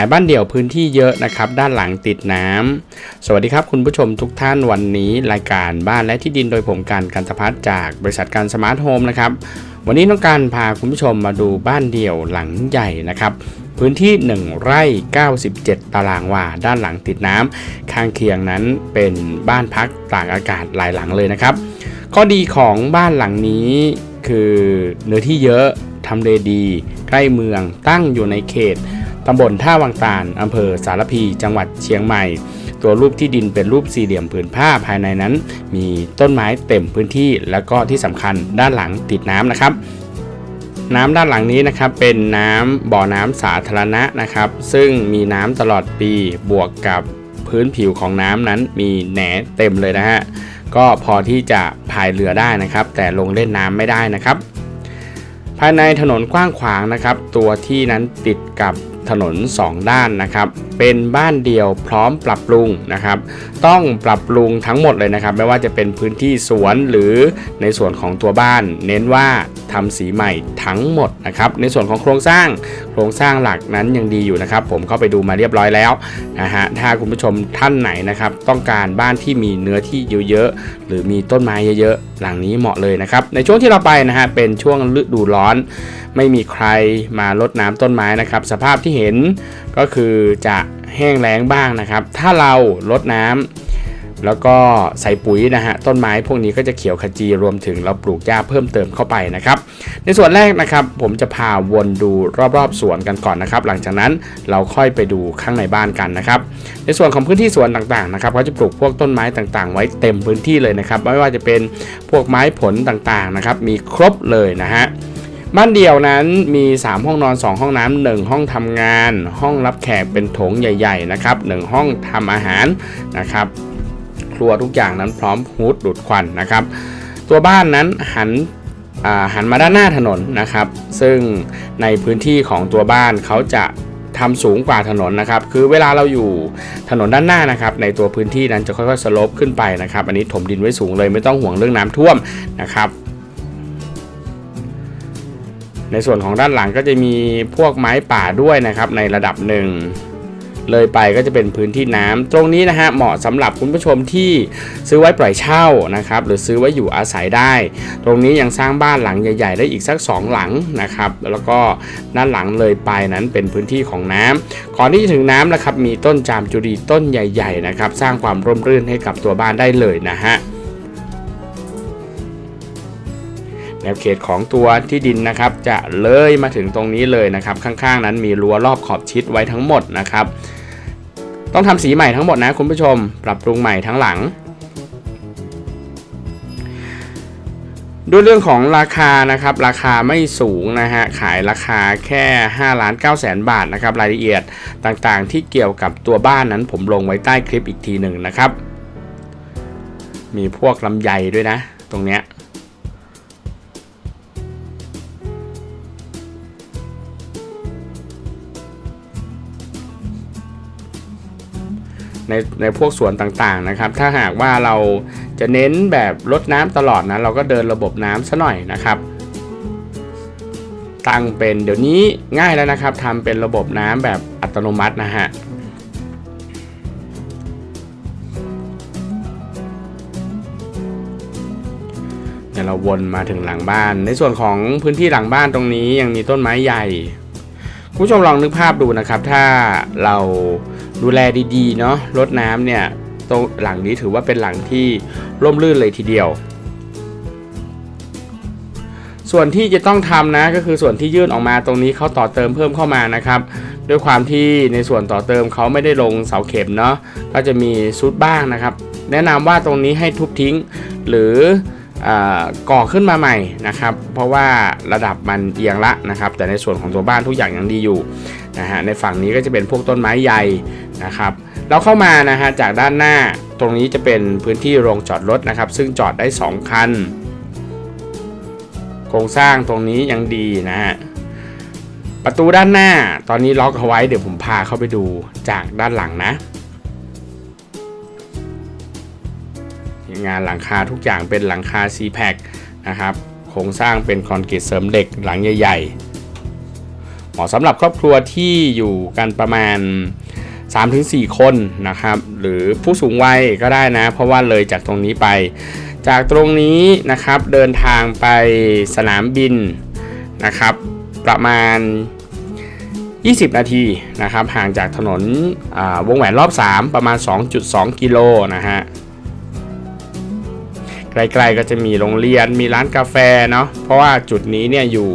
ขายบ้านเดี่ยวพื้นที่เยอะนะครับ ด้านหลังติดน้ำสวัสดีครับคุณผู้ชมทุกท่านวันนี้ รายการบ้านและที่ดินโดยผมการกันตพัฒจากบริษัทการสมาร์ทโฮมนะครับ วันนี้ต้องการพาคุณผู้ชมมาดูบ้านเดี่ยวหลังใหญ่นะครับ พื้นที่ 1 ไร่ 97 ตารางวา ด้านหลังติดน้ำข้างเคียงนั้นเป็นบ้านพักตากอากาศหลายหลังเลยนะครับ ข้อดีของบ้านหลังนี้คือเนื้อที่เยอะทำเลดี ใกล้เมืองตั้งอยู่ในเขต ตำบลท่าวังตาลอำเภอสารพี จังหวัดเชียงใหม่ ตัวรูปที่ดินเป็นรูปสี่เหลี่ยมผืนผ้าภายในนั้น มีต้นไม้เต็มพื้นที่ แล้วก็ที่สำคัญด้านหลังติดน้ำนะครับน้ำด้านหลังนี้นะครับเป็นน้ำบ่อน้ำสาธารณะนะครับ ซึ่งมีน้ำตลอดปีบวกกับพื้นผิวของน้ำนั้นมีแหนเต็มเลยนะฮะก็พอที่จะพายเรือได้นะครับ แต่ลงเล่นน้ำไม่ได้นะครับ ภายในถนนกว้างขวางนะครับ ตัวที่นั้นติดกับ ถนน 2 ด้านนะครับ เป็นบ้านเดียวพร้อมปรับปรุงนะครับ ต้องปรับปรุงทั้งหมดเลยนะครับ ไม่ว่าจะเป็นพื้นที่สวนหรือในส่วนของตัวบ้าน เน้นว่าทำสีใหม่ทั้งหมดนะครับ ในส่วนของโครงสร้าง โครงสร้างหลักนั้นยังดีอยู่นะครับ ผมเข้าไปดูมาเรียบร้อยแล้วนะฮะ ถ้าคุณผู้ชมท่านไหนนะครับ ต้องการบ้านที่มีเนื้อที่เยอะๆ หรือมีต้นไม้เยอะๆ หลังนี้เหมาะเลยนะครับ ในช่วงที่เราไปนะฮะ เป็นช่วงฤดูร้อน ไม่มีใครมารดน้ำต้นไม้นะครับ สภาพที่เห็นก็คือจะแห้งแล้งบ้างนะครับ ถ้าเรารดน้ำแล้วก็ใส่ปุ๋ยนะฮะต้นไม้พวกนี้ก็จะเขียวขจีรวมถึงเราปลูกหญ้าเพิ่มเติมเข้าไปนะครับ ในส่วนแรกนะครับ ผมจะพาวนดูรอบๆสวนกันก่อนนะครับ หลังจากนั้นเราค่อยไปดูข้างในบ้านกันนะครับ ในส่วนของพื้นที่สวนต่างๆนะครับเขาจะปลูกพวกต้นไม้ต่างๆ ไว้เต็มพื้นที่เลยนะครับ ไม่ว่าจะเป็นพวกไม้ผลต่างๆนะครับ มีครบเลยนะฮะ บ้านเดี่ยวนั้นมี 3 ห้องนอน 2 ห้องน้ำ1ห้องทำงาน ห้องรับแขกเป็นโถงใหญ่ ๆ นะครับ 1 ห้องทำอาหารนะครับ ครัวทุกอย่างนั้นพร้อมฮูดดูดควันนะครับ ตัวบ้านนั้นหันหันมาด้านหน้าถนนนะครับ ซึ่งในพื้นที่ของตัวบ้านเขาจะทำสูงกว่าถนนนะครับ คือเวลาเราอยู่ถนนด้านหน้านะครับ ในตัวพื้นที่นั้นจะค่อยๆสโลปขึ้นไปนะครับ อันนี้ถมดินไว้สูงเลยไม่ต้องห่วงเรื่องน้ำท่วมนะครับ ในส่วนของด้านหลังก็จะมีพวกไม้ป่าด้วยนะครับในระดับหนึ่งเลยไปก็จะเป็นพื้นที่น้ำตรงนี้นะฮะเหมาะสำหรับคุณผู้ชมที่ซื้อไว้ปล่อยเช่านะครับหรือซื้อไว้อยู่อาศัยได้ ตรงนี้ยังสร้างบ้านหลังใหญ่ๆ ได้อีกสัก 2 หลังนะครับแล้วก็ด้านหลังเลยไปนั้นเป็นพื้นที่ของน้ำก่อนที่จะถึงน้ำนะครับมีต้นจามจุรีต้นใหญ่ ๆ นะครับ สร้างความร่มรื่นให้กับตัวบ้านได้เลยนะฮะ แนวเขตของตัวที่ดินนะครับ จะเลยมาถึงตรงนี้เลยนะครับ ข้างๆ นั้นมีรั้วรอบขอบชิดไว้ทั้งหมดนะครับ ต้องทำสีใหม่ทั้งหมดนะคุณผู้ชม ปรับปรุงใหม่ทั้งหลังด้วยเรื่องของราคานะครับราคาไม่สูงนะฮะขายราคาแค่5ล้าน9แสนบาทนะครับรายละเอียดต่างๆ ที่เกี่ยวกับตัวบ้านนั้นผมลงไว้ใต้คลิปอีกทีหนึ่งนะครับ มีพวกลำไยด้วยนะ ตรงเนี้ย ในในพวกสวนต่างๆนะครับ ถ้าหากว่าเราจะเน้นแบบลดน้ำตลอดนะเราก็เดินระบบน้ำซะหน่อยนะครับ ตั้งเป็นเดี๋ยวนี้ง่ายแล้วนะครับทำเป็นระบบน้ำแบบอัตโนมัตินะฮะเดี๋ยวเราวนมาถึงหลังบ้าน ในส่วนของพื้นที่หลังบ้านตรงนี้ยังมีต้นไม้ใหญ่ คุณผู้ชมลองนึกภาพดูนะครับ ถ้าเรา ดูแลดีๆเนาะรดน้ำเนี่ยตรงหลังนี้ถือว่าเป็นหลังที่ร่มรื่นเลยทีเดียว ส่วนที่จะต้องทำนะก็คือส่วนที่ยื่นออกมาตรงนี้เขาต่อเติมเพิ่มเข้ามานะครับ ด้วยความที่ในส่วนต่อเติมเขาไม่ได้ลงเสาเข็มเนาะก็จะมีซุดบ้างนะครับ แนะนำว่าตรงนี้ให้ทุบทิ้ง หรืออก่อขึ้นมาใหม่นะครับ เพราะว่าระดับมันเอียงละนะครับ แต่ในส่วนของตัวบ้านทุกอย่างยังดีอยู่ นะฮะในฝั่งนี้ก็จะเป็นพวกต้นไม้ใหญ่นะครับเราเข้ามานะฮะจากด้านหน้าตรงนี้จะเป็นพื้นที่โรงจอดรถนะครับ ซึ่งจอดได้ 2 คัน โครงสร้างตรงนี้ยังดีนะฮะประตูด้านหน้าตอนนี้ล็อกเอาไว้เดี๋ยวผมพาเข้าไปดูจากด้านหลังนะงานหลังคาทุกอย่างเป็นหลังคา c p a c นะครับโครงสร้างเป็นคอนกรีตเสริมเหล็กหลังใหญ่ๆ มาะสำหรับครอบครัวที่อยู่กันประมาณ 3-4 คนนะครับ หรือผู้สูงวัยก็ได้นะ เพราะว่าเลยจากตรงนี้ไป จากตรงนี้นะครับเดินทางไปสนามบินนะครับ ประมาณ 20 นาทีนะครับ ห่างจากถนนวงแหวนรอบ 3 ประมาณ 2.2 กิโลนะฮะใกลๆก็จะมีโรงเรียนมีร้านกาแฟเนาะเพราะว่าจุดนี้เนี่ยอยู่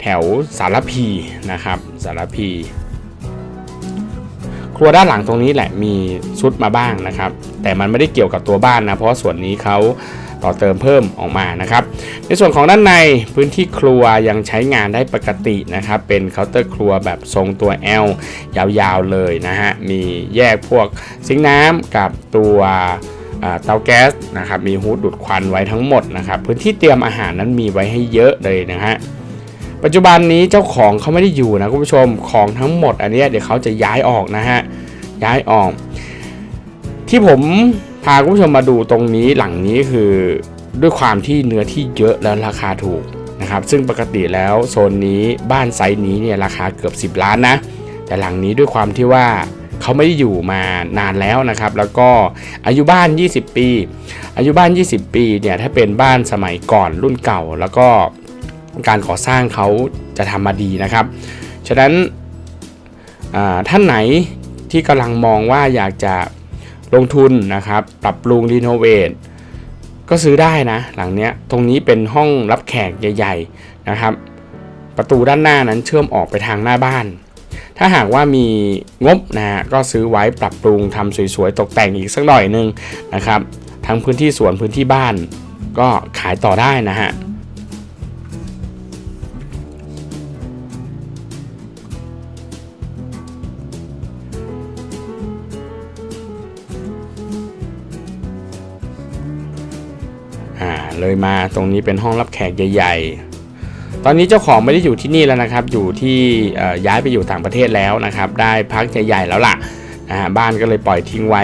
แถวสารพีนะครับสารพี ครัวด้านหลังตรงนี้แหละมีชุดมาบ้างนะครับ แต่มันไม่ได้เกี่ยวกับตัวบ้านนะเพราะส่วนนี้เขาต่อเติมเพิ่มออกมานะครับ ในส่วนของด้านในพื้นที่ครัวยังใช้งานได้ปกตินะครับ เป็นเคาน์เตอร์ครัวแบบทรงตัว L ยาวๆเลยนะฮะ มีแยกพวกซิงค์น้ำกับตัวเตาแก๊สนะครับ มีฮูดดูดควันไว้ทั้งหมดนะครับ พื้นที่เตรียมอาหารนั้นมีไว้ให้เยอะเลยนะฮะ ปัจจุบันนี้เจ้าของเขาไม่ได้อยู่นะคุณผู้ชมของทั้งหมดอันนี้เดี๋ยวเขาจะย้ายออกนะฮะย้ายออก ที่ผมพาคุณผู้ชมมาดูตรงนี้หลังนี้คือด้วยความที่เนื้อที่เยอะแล้วราคาถูกนะครับ ซึ่งปกติแล้วโซนนี้บ้านไซส์นี้เนี่ยราคาเกือบ 10 ล้านนะ แต่หลังนี้ด้วยความที่ว่าเขาไม่ได้อยู่มานานแล้วนะครับ แล้วก็อายุบ้าน 20 ปี อายุบ้าน 20 ปีเนี่ยถ้าเป็นบ้านสมัยก่อนรุ่นเก่าแล้วก็ การก่อสร้างเขาจะทำมาดีนะครับ ฉะนั้นท่านไหนที่กำลังมองว่าอยากจะลงทุนนะครับ ปรับปรุงรีโนเวทก็ซื้อได้นะหลังเนี้ยตรงนี้เป็นห้องรับแขกใหญ่ ๆนะครับ ประตูด้านหน้านั้นเชื่อมออกไปทางหน้าบ้าน ถ้าหากว่ามีงบนะฮะก็ซื้อไว้ปรับปรุงทำสวยๆตกแต่งอีกสักหน่อยหนึงนะครับทั้งพื้นที่สวนพื้นที่บ้านก็ขายต่อได้นะฮะ เลยมา ตรงนี้เป็นห้องรับแขกใหญ่ๆ ตอนนี้เจ้าของไม่ได้อยู่ที่นี่แล้วนะครับ อยู่ที่ย้ายไปอยู่ต่างประเทศแล้วนะครับ ได้พักใหญ่ๆแล้วล่ะบ้านก็เลยปล่อยทิ้งไว้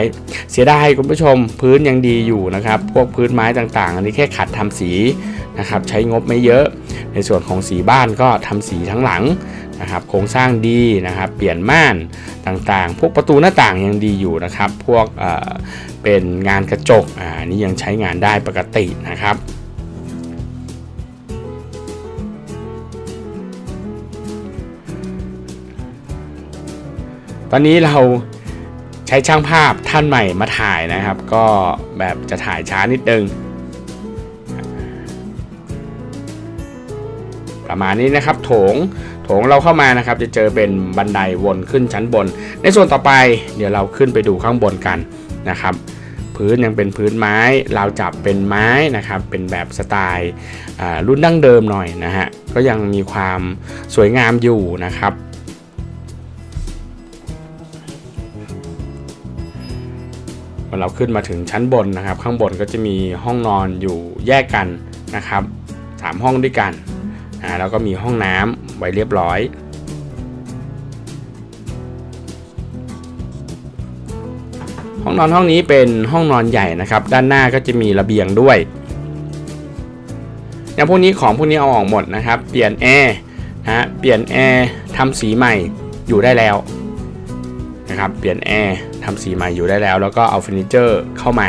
เสียดายคุณผู้ชมพื้นยังดีอยู่นะครับ พวกพื้นไม้ต่างๆ อันนี้แค่ขัดทำสีนะครับ ใช้งบไม่เยอะ ในส่วนของสีบ้านก็ทำสีทั้งหลัง นะครับโครงสร้างดีนะครับเปลี่ยนม่านต่างๆ พวกประตูหน้าต่างยังดีอยู่นะครับ พวกเเป็นงานกระจกอ่านี่ยังใช้งานได้ปกตินะครับตอนนี้เราใช้ช่างภาพท่านใหม่มาถ่ายนะครับ ก็แบบจะถ่ายช้านิดนึง ประมาณนี้นะครับโถง งเราเข้ามานะครับจะเจอเป็นบันไดวนขึ้นชั้นบน ในส่วนต่อไปเดี๋ยวเราขึ้นไปดูข้างบนกันนะครับพื้นยังเป็นพื้นไม้เราจับเป็นไม้นะครับเป็นแบบสไตล์รุ่นดั้งเดิมหน่อยนะฮะก็ยังมีความสวยงามอยู่นะครับพอเราขึ้นมาถึงชั้นบนนะครับ ข้างบนก็จะมีห้องนอนอยู่แยกกันนะครับสามห้องด้วยกันแล้วก็มีห้องน้ำ ไว้เรียบร้อย ห้องนอนห้องนี้เป็นห้องนอนใหญ่นะครับ ด้านหน้าก็จะมีระเบียงด้วยอย่างพวกนี้ของพวกนี้เอาออกหมดนะครับ เปลี่ยนแอร์นะเปลี่ยนแอร์ทำสีใหม่อยู่ได้แล้วนะครับ เปลี่ยนแอร์ทำสีใหม่อยู่ได้แล้ว แล้วก็เอาเฟอร์นิเจอร์เข้ามา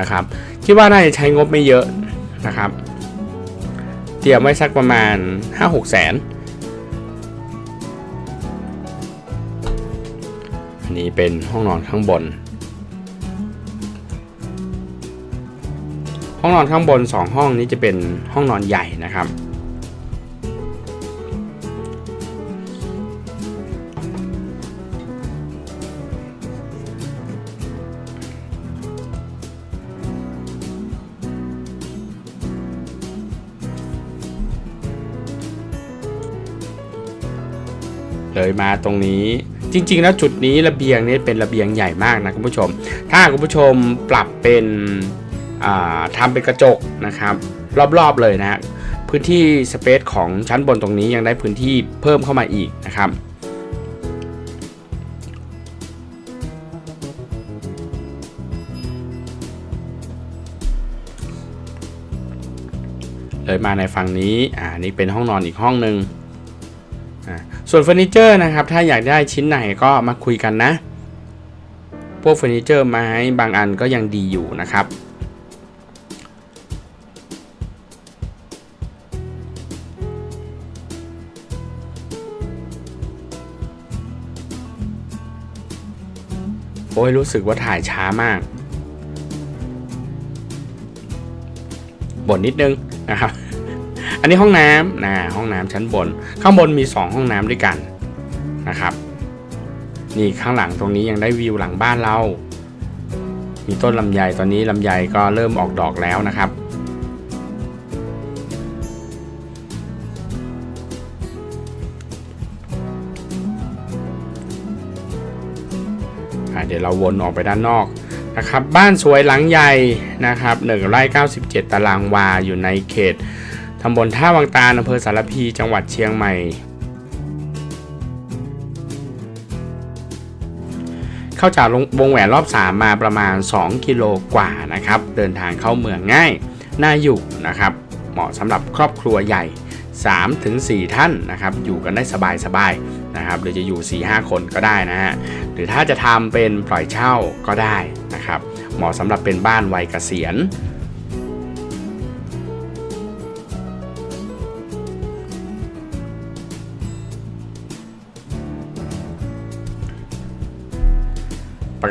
นะครับ คิดว่าน่าจะใช้งบไม่เยอะนะครับ เตรียมไว้สักประมาณ 5-6แสน อันนี้เป็นห้องนอนข้างบน ห้องนอนข้างบน 2 ห้องนี้จะเป็นห้องนอนใหญ่นะครับ เลยมาตรงนี้ จริง ๆ แล้วจุดนี้ระเบียงนี้เป็นระเบียงใหญ่มากนะคุณผู้ชม ถ้าคุณผู้ชมปรับเป็นอ่าทำเป็นกระจกนะครับ รอบๆเลยนะพื้นที่สเปซของชั้นบนตรงนี้ยังได้พื้นที่เพิ่มเข้ามาอีกนะครับเลยมาในฝั่งนี้ อ่า นี่เป็นห้องนอนอีกห้องหนึ่ง ส่วนเฟอร์นิเจอร์นะครับ ถ้าอยากได้ชิ้นไหนก็มาคุยกันนะ พวกเฟอร์นิเจอร์ไม้บางอันก็ยังดีอยู่นะครับ โอ้ยรู้สึกว่าถ่ายช้ามากบ่นนิดนึงนะครับ อันนี้ห้องน้ำนะห้องน้ำชั้นบน ข้างบนมี 2 ห้องน้ำด้วยกันนะครับ นี่ข้างหลังตรงนี้ยังได้วิวหลังบ้านเรา มีต้นลำไยตอนนี้ลำไยก็เริ่มออกดอกแล้วนะครับเดี๋ยวเราวนออกไปด้านนอกนะครับ บ้านสวยหลังใหญ่นะครับ1ไร่97 ตารางวาอยู่ในเขตำบลท่าวังตาลอำเภอสารพี จังหวัดเชียงใหม่ เข้าจากวงแหวนรอบ 3 มาประมาณ 2 กิโลกว่านะครับ เดินทางเข้าเมืองง่าย น่าอยู่นะครับ เหมาะสำหรับครอบครัวใหญ่ 3-4 ท่านนะครับ อยู่กันได้สบายๆนะครับ หรือจะอยู่ 4-5 คนก็ได้นะฮะ หรือถ้าจะทำเป็นปล่อยเช่าก็ได้นะครับ เหมาะสำหรับเป็นบ้านวัยเกษียณ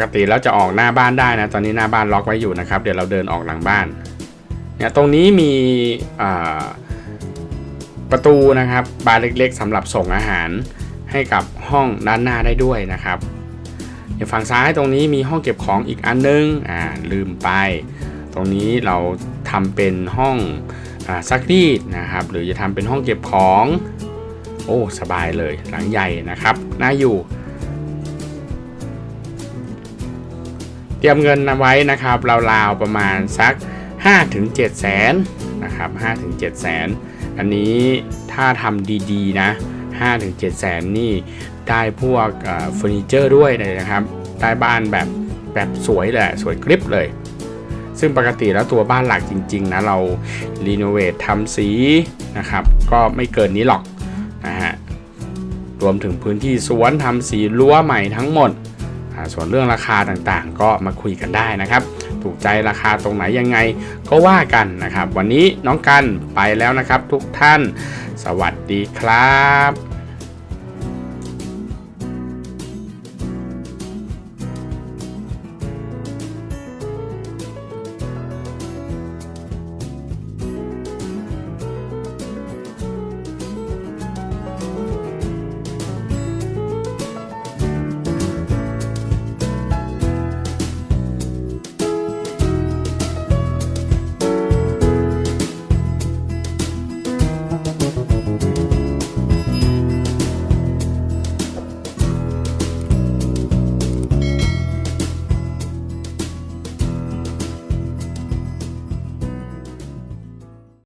กติแล้วจะออกหน้าบ้านได้นะตอนนี้หน้าบ้านล็อกไว้อยู่นะครับ เดี๋ยวเราเดินออกหลังบ้านเนี่ยตรงนี้มีประตูนะครับบานเล็กๆสำหรับส่งอาหารให้กับห้องด้านหน้าได้ด้วยนะครับเดี๋ยวฝั่งซ้ายตรงนี้มีห้องเก็บของอีกอันนึงอ่าลืมไป ตรงนี้เราทำเป็นห้องอซักรีดนะครับ หรือจะทำเป็นห้องเก็บของ โอ้สบายเลยหลังใหญ่นะครับน่าอยู่ รียมเงินเอาไว้นะครับราวๆประมาณสัก 5-7แสนนะครับ5-7แสนอันนี้ถ้าทำดีๆนะ5-7แสนนี่ได้พวกเฟอร์นิเจอร์ด้วยเลยนะครับได้บ้านแบบแบบสวยเลยสวยกริบเลย ซึ่งปกติแล้วตัวบ้านหลักจริงๆนะเรารีโนเวททำสีนะครับก็ไม่เกินนี้หรอกนะฮะรวมถึงพื้นที่สวนทำสีรั้วใหม่ทั้งหมด ส่วนเรื่องราคาต่างๆ ก็มาคุยกันได้นะครับ ถูกใจราคาตรงไหนยังไงก็ว่ากันนะครับ วันนี้น้องกันไปแล้วนะครับทุกท่าน สวัสดีครับ